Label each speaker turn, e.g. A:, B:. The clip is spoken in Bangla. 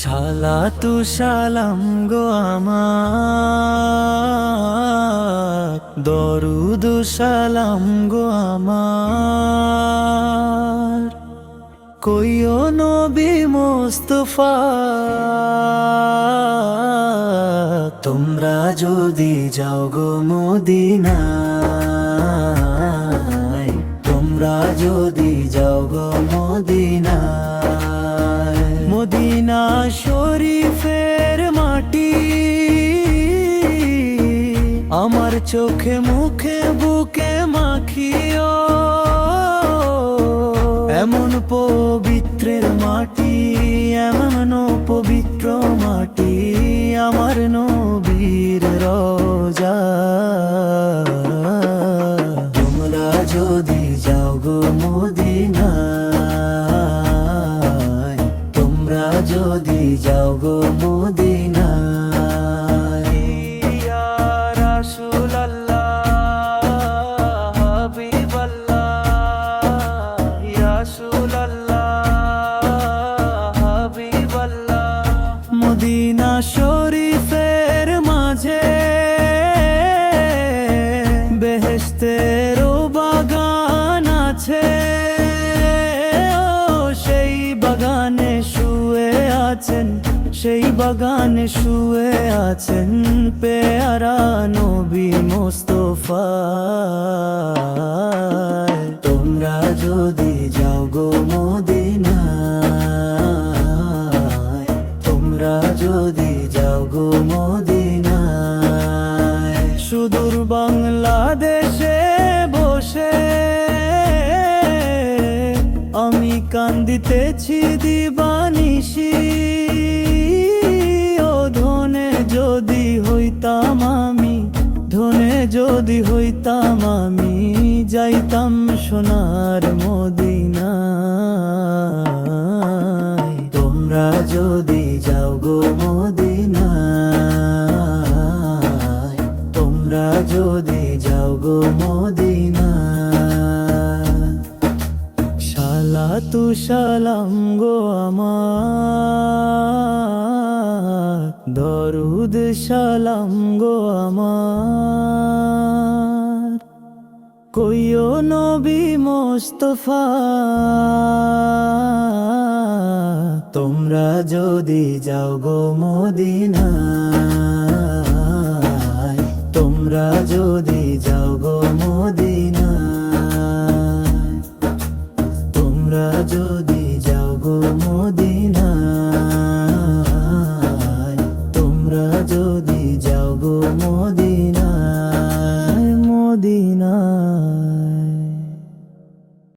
A: শালা তু শালাম গো আমার, দরুদ সালাম গো আমার। কইও নবী মোস্তফা, তোমরা যদি যাও গো তোমরা যদি যাও গো মদিনায়, মদিনা শরীফের মাটি, আমার চোখে মুখে বুকে মাখিও, এমন পবিত্রের মাটি, এমন পবিত্র মাটি আমার নবীর রোজা মদিনায় তোমরা যদি যাও গো মদিনায়। মদিনা শরীফের মাঝে বেহেশতের আছেন, সেই বাগানে শুয়ে আছেন পেয়ারা নবী মোস্তফা। তোমরা যদি যাও গো মদিনায়, তোমরা যদি যাও গো মদিনায়। সুদূর বাংলাদেশে বসে কান্দিতেছি দিবানিসি ও ধনে যদি হইতাম আমি, ধনে যদি হইতাম আমি, যাইতাম সোনার মদিনায়। তোমরা যদি যাও গো মদিনায়, তোমরা যদি যাও গো মদিনায় শালা তু শালাম গো আমার। দরুদ শালাম গো আমার। কইও নবী মোস্তফা, তোমরা যদি যাও গো মদিনায়, তোমরা যদি যাও গো মদিনায়